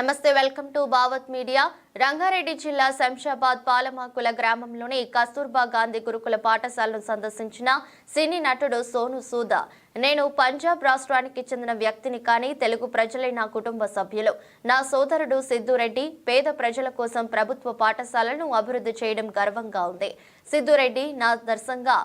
నమస్తే welcome to Bhavat media. Rangareddy జిల్లా శంషాబాద్ పాలమాకుల గ్రామంలోని కస్తూర్బా గాంధీ గురుకుల పాఠశాలను సందర్శించిన సినీ నటుడు సోను సూద. నేను పంజాబ్ రాష్ట్రానికి చెందిన వ్యక్తిని కానీ తెలుగు ప్రజలే నా కుటుంబ సభ్యులు. నా సోదరుడు సిద్ధురెడ్డి పేద ప్రజల కోసం ప్రభుత్వ పాఠశాలను అభివృద్ధి చేయడం గర్వంగా ఉంది. సిద్ధురెడ్డి నా దర్శంగా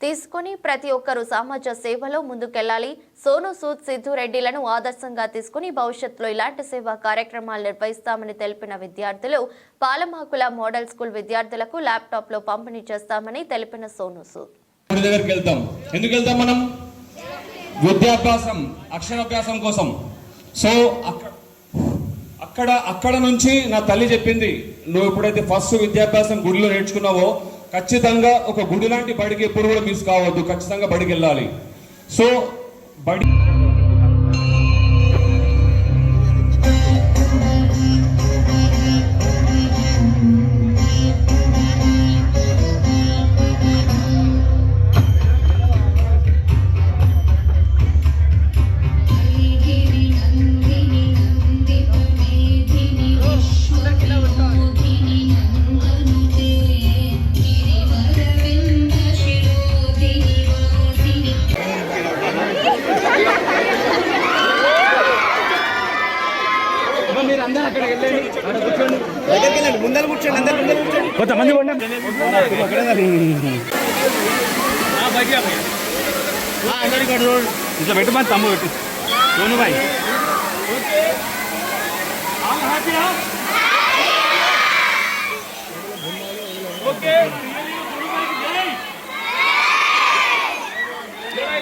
తీసుకుని ప్రతి ఒక్కరూ సమాజ సేవలో ముందుకెళ్ళాలి సోను సూద్ సిద్ధు రెడ్డిలను ఆదర్శంగా తీసుకుని భవిష్యత్తులో ఇలాంటి సేవా కార్యక్రమాలు నిర్వహిస్తామని తెలిపిన విద్యార్థులు పాలమాకుల మోడల్ స్కూల్ విద్యార్థులకు ల్యాప్టాప్లో పంపిణీ చేస్తామని తెలిపిన సోను సూద్. దగ్గరికి వెళ్తాం. ఎందుకు వెళ్తాం మనం? విద్యాభ్యాసం అక్షరాభ్యాసం కోసం. సో అక్కడ అక్కడ అక్కడ నుంచి నా తల్లి చెప్పింది నువ్వు ఎప్పుడైతే ఫస్ట్ విద్యాభ్యాసం గుడిలో నేర్చుకున్నావో ఖచ్చితంగా ఒక గుడి లాంటి బడికి ఎప్పుడు కూడా మిస్ కావద్దు. ఖచ్చితంగా బడికి వెళ్ళాలి. సో బడి तिथं भाई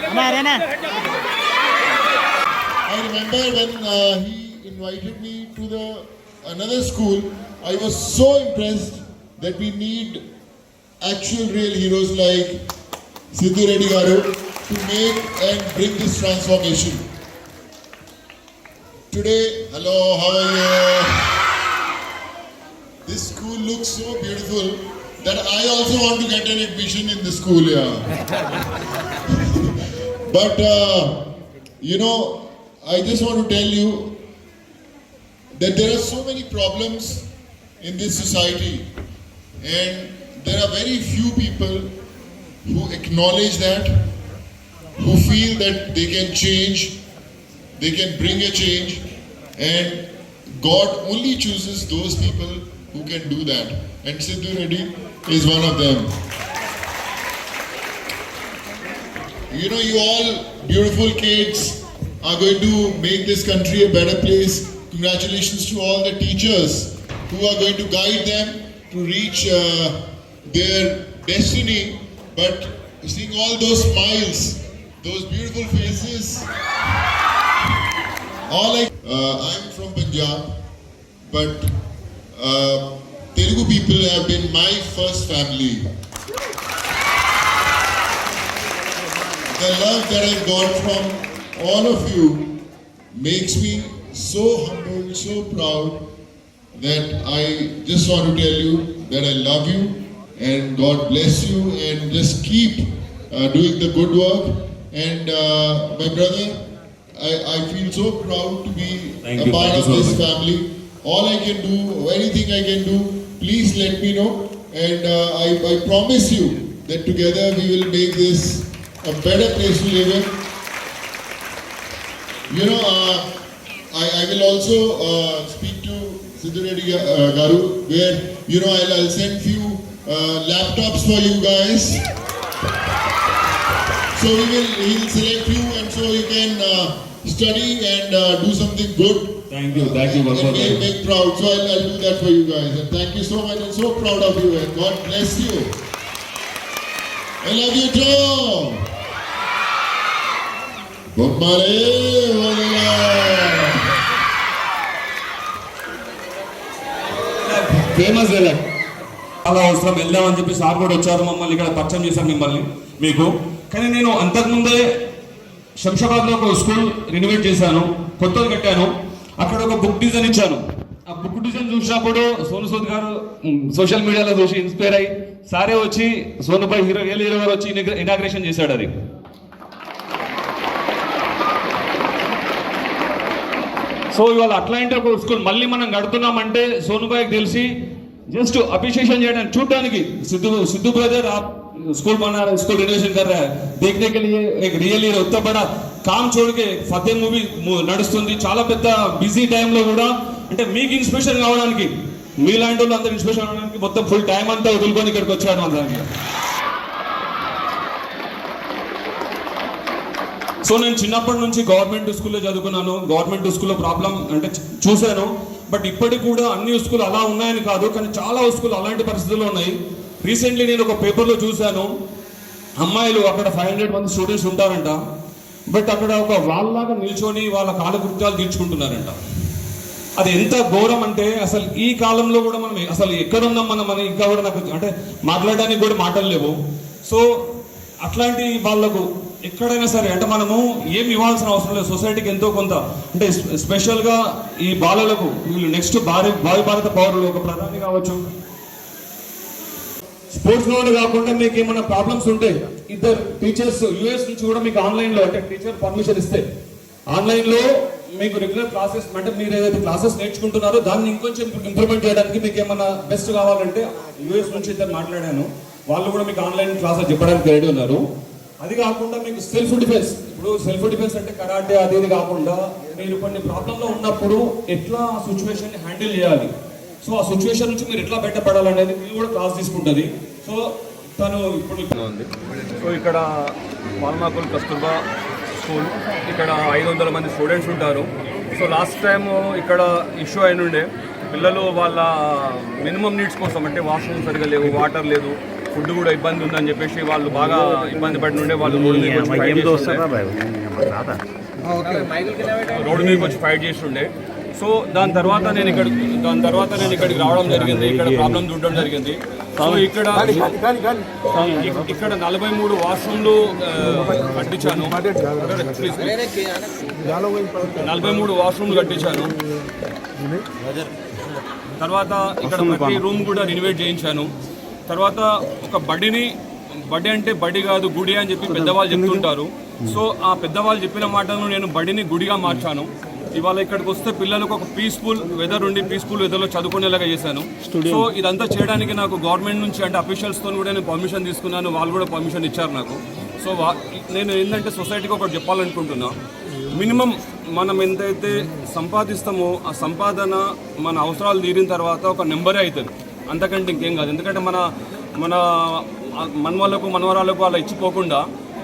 हमारे ना I remember when uh, he invited me to the another school, I was so impressed that we need actual real heroes like Sidhu Reddy Garu to make and bring this transformation. Today, hello, how are you? This school looks so beautiful that I also want to get an admission in the school, yeah. But uh, you know, I just want to tell you that there are so many problems in this society, and there are very few people who acknowledge that, who feel that they can change, they can bring a change, and God only chooses those people who can do that. And Siddhu Reddy is one of them. You know, you all beautiful kids are going to make this country a better place. Congratulations to all the teachers who are going to guide them to reach uh, their destiny. But seeing all those smiles, those beautiful faces, all I, uh, I'm from Punjab, but uh, Telugu people have been my first family. The love that I've got from all of you makes me so humble, so proud that I just want to tell you that I love you and God bless you and just keep uh, doing the good work. And uh, my brother, I, I feel so proud to be Thank a you. part Thank of you so this family. All I can do, anything I can do, please let me know. And uh, I, I promise you that together we will make this a better place to live in. You know, uh, I, I will also uh, speak to Reddy uh, Garu, where, you know, I'll, I'll send few uh, laptops for you guys. So we will he'll select you and so you can uh, study and uh, do something good. Thank you, thank you, Vasudha. Make, make proud. So I'll, I'll do that for you guys. And thank you so much. I'm so proud of you and God bless you. I love you too. Bombare, Vasudha. Famous, Vasudha. చాలా అవసరం. వెళ్దామని చెప్పి sir కూడా వచ్చారు మమ్మల్ని ఇక్కడ పరిచయం చేశారు మిమ్మల్ని మీకు. కానీ నేను అంతకుముందే శంషాబాద్లో ఒక స్కూల్ రినోవేట్ చేశాను కొత్తది కట్టాను. అక్కడ ఒక బుక్ డిజైన్ ఇచ్చాను. ఆ బుక్ డిజైన్ చూసినప్పుడు సోను సూద్ గారు సోషల్ మీడియాలో చూసి ఇన్స్పైర్ అయ్యి సారే వచ్చి సోనుపై హీరో రియల్ హీరో గారు వచ్చి ఇనాగ్రేషన్ చేశాడు అది. సో ఇవాళ అట్లాంటి ఒక స్కూల్ మళ్ళీ మనం కడుతున్నామంటే సోనుబాయికి తెలిసి जस्ट अप्रिशिएशन చేయడానికి చూడడానికి सिद्धू सिद्धू ब्रदर आप स्कूल बना रहे स्कूल रिनोवेशन कर रहा है देखने के लिए एक रियली उतना बड़ा काम छोड़ के ఫతే మూవీ నడుస్తుంది చాలా పెద్ద బిజీ టైంలో కూడా అంటే మీకు ఇన్స్పిరేషన్ కావడానికి మీలాంటి వాళ్ళు అందరు ఇన్స్పిరేషన్ అవడానికి మొత్తం ఫుల్ టైం అంతా వదులుకొని ఇక్కడికి వచ్చాడు అందరికి సో నేను చిన్నప్పటి నుంచి గవర్నమెంట్ స్కూల్లో చదువుకున్నాను గవర్నమెంట్ స్కూల్లో ప్రాబ్లం అంటే చ- చూశాను బట్ ఇప్పటికి కూడా అన్ని స్కూల్ అలా ఉన్నాయని కాదు కానీ చాలా స్కూల్ అలాంటి పరిస్థితుల్లో ఉన్నాయి. రీసెంట్లీ నేను ఒక పేపర్లో చూశాను. అమ్మాయిలు అక్కడ ఫైవ్ హండ్రెడ్ మంది స్టూడెంట్స్ ఉంటారంట. బట్ అక్కడ ఒక వాళ్ళలాగా నిల్చొని వాళ్ళ కాలకృత్యాలు తీర్చుకుంటున్నారంట. అది ఎంత ఘోరం అంటే అసలు ఈ కాలంలో కూడా మనం అసలు ఎక్కడున్నాం మనం అని ఇంకా కూడా నాకు అంటే మాట్లాడడానికి కూడా మాటలు లేవు. సో అట్లాంటి వాళ్ళకు ఎక్కడైనా సరే అంటే మనము ఏమి ఇవ్వాల్సిన అవసరం లేదు. సొసైటీకి ఎంతో కొంత అంటే స్పెషల్గా ఈ బాలలకు వీళ్ళు నెక్స్ట్ భారీ భావి భారత పౌరులు ఒక ప్రధాని కావచ్చు. స్పోర్ట్స్ గ్రౌండ్ కాకుండా మీకు ఏమైనా ప్రాబ్లమ్స్ ఉంటే ఇద్దరు టీచర్స్ యూఎస్ నుంచి కూడా మీకు ఆన్లైన్లో అంటే టీచర్ పర్మిషన్ ఇస్తే ఆన్లైన్లో మీకు రెగ్యులర్ క్లాసెస్ అంటే మీరు ఏదైతే క్లాసెస్ నేర్చుకుంటున్నారో దాన్ని ఇంకొంచెం ఇంప్రూవ్మెంట్ చేయడానికి మీకు ఏమైనా బెస్ట్ కావాలంటే యూఎస్ నుంచి ఇద్దరు మాట్లాడాను. వాళ్ళు కూడా మీకు ఆన్లైన్ క్లాసెస్ చెప్పడానికి రెడీ ఉన్నారు. అది కాకుండా మీకు సెల్ఫ్ డిఫెన్స్ ఇప్పుడు సెల్ఫ్ డిఫెన్స్ అంటే కరాటే అది ఇది కాకుండా మీరు కొన్ని ప్రాబ్లంలో ఉన్నప్పుడు ఎట్లా సిచ్యువేషన్ని హ్యాండిల్ చేయాలి? సో ఆ సిచ్యువేషన్ నుంచి మీరు ఎట్లా బయటపడాలనేది మీరు కూడా క్లాస్ తీసుకుంటుంది. సో తను ఇప్పుడు ఉంది సో ఇక్కడ పాల్మాకుల్ కస్తూర్బా స్కూల్. ఇక్కడ ఐదు వందల మంది స్టూడెంట్స్ ఉంటారు. సో లాస్ట్ టైం ఇక్కడ ఇష్యూ అయిన ఉండే పిల్లలు వాళ్ళ మినిమం నీడ్స్ కోసం అంటే వాష్రూమ్ సరిగా లేవు వాటర్ లేదు ఫుడ్ కూడా ఇబ్బంది ఉందని చెప్పేసి వాళ్ళు బాగా ఇబ్బంది పడి ఉండే వాళ్ళు రోడ్డు మీదకి వచ్చి చేస్తుండే. రోడ్డు మీదకి వచ్చి ఫైట్ చేస్తుండే. సో దాని తర్వాత నేను ఇక్కడ దాని తర్వాత నేను ఇక్కడికి రావడం జరిగింది. ఇక్కడ ప్రాబ్లం చూడడం జరిగింది. సో ఇక్కడ ఇక్- ఇక్కడ నలభై మూడు వాష్రూమ్లు కట్టించాను. నలభై మూడు వాష్రూమ్లు కట్టించాను. తర్వాత ఇక్కడ ప్రతి రూమ్ కూడా రినోవేట్ చేయించాను. తర్వాత ఒక బడిని బడి అంటే బడి కాదు గుడి అని చెప్పి పెద్దవాళ్ళు చెప్తుంటారు. సో ఆ పెద్దవాళ్ళు చెప్పిన మాటను నేను బడిని గుడిగా మార్చాను. ఇవాళ ఇక్కడికి వస్తే పిల్లలకు ఒక పీస్ఫుల్ వెదర్ ఉండి పీస్ఫుల్ వెదర్లో చదువుకునేలాగా చేశాను. సో ఇదంతా చేయడానికి నాకు గవర్నమెంట్ నుంచి అంటే అఫీషియల్స్తో కూడా నేను పర్మిషన్ తీసుకున్నాను. వాళ్ళు కూడా పర్మిషన్ ఇచ్చారు నాకు. సో నేను ఏంటంటే సొసైటీకి ఒకటి చెప్పాలనుకుంటున్నా. మినిమం మనం ఎంతైతే సంపాదిస్తామో ఆ సంపాదన మన అవసరాలు తీరిన తర్వాత ఒక నెంబరే అవుతుంది అంతకంటే ఇంకేం కాదు. ఎందుకంటే మన మన మనవాళ్ళకు మనవరాలకు అలా ఇచ్చిపోకుండా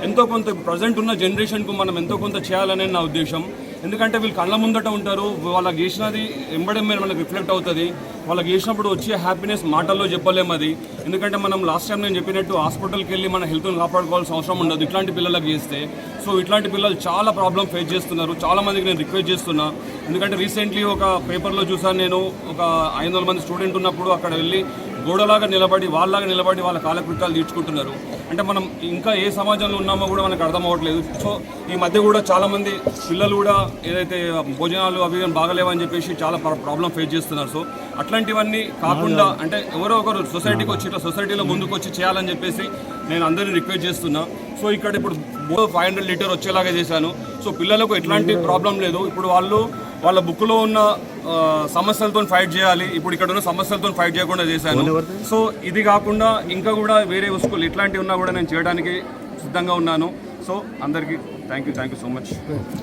ఎంతో కొంత ప్రజెంట్ ఉన్న జనరేషన్కు మనం ఎంతో కొంత చేయాలనే నా ఉద్దేశం. ఎందుకంటే వీళ్ళు కళ్ళ ముందట ఉంటారు. వాళ్ళకి చేసినది ఎంబడే మీద మనకు రిఫ్లెక్ట్ అవుతుంది. వాళ్ళకి చేసినప్పుడు వచ్చే హ్యాపీనెస్ మాటల్లో చెప్పలేము అది. ఎందుకంటే మనం లాస్ట్ టైం నేను చెప్పినట్టు హాస్పిటల్కి వెళ్ళి మన హెల్త్ని కాపాడుకోవాల్సిన అవసరం ఉండదు. ఇట్లాంటి పిల్లలకు చేస్తే. సో ఇట్లాంటి పిల్లలు చాలా ప్రాబ్లం ఫేస్ చేస్తున్నారు. చాలా మందికి నేను రిక్వెస్ట్ చేస్తున్నా. ఎందుకంటే రీసెంట్లీ ఒక పేపర్లో చూసాను నేను. ఒక ఐదు వందల మంది స్టూడెంట్ ఉన్నప్పుడు అక్కడ వెళ్ళి గోడలాగా నిలబడి వాళ్ళలాగా నిలబడి వాళ్ళ కాలకృత్యాలు తీర్చుకుంటున్నారు. అంటే మనం ఇంకా ఏ సమాజంలో ఉన్నామో కూడా మనకు అర్థం అవ్వట్లేదు. సో ఈ మధ్య కూడా చాలా మంది పిల్లలు కూడా ఏదైతే భోజనాలు అవి బాగలేవని చెప్పేసి చాలా ప్రాబ్లం ఫేస్ చేస్తున్నారు. సో అట్లాంటివన్నీ కాకుండా అంటే ఎవరో ఒకరు సొసైటీకి వచ్చి ఇట్లా సొసైటీలో ముందుకు వచ్చి చేయాలని చెప్పేసి నేను అందరినీ రిక్వెస్ట్ చేస్తున్నా. సో ఇక్కడ ఇప్పుడు ఫైవ్ హండ్రెడ్ లీటర్ వచ్చేలాగా చేశాను. సో పిల్లలకు ఎట్లాంటి ప్రాబ్లం లేదు. ఇప్పుడు వాళ్ళు వాళ్ళ బుక్లో ఉన్న సమస్యలతో ఫైట్ చేయాలి. ఇప్పుడు ఇక్కడ ఉన్న సమస్యలతో ఫైట్ చేయకుండా చేశాను. సో ఇది కాకుండా ఇంకా కూడా వేరే స్కూల్ ఇట్లాంటివి ఉన్నా కూడా నేను చేయడానికి సిద్ధంగా ఉన్నాను. సో అందరికీ thank you thank you so much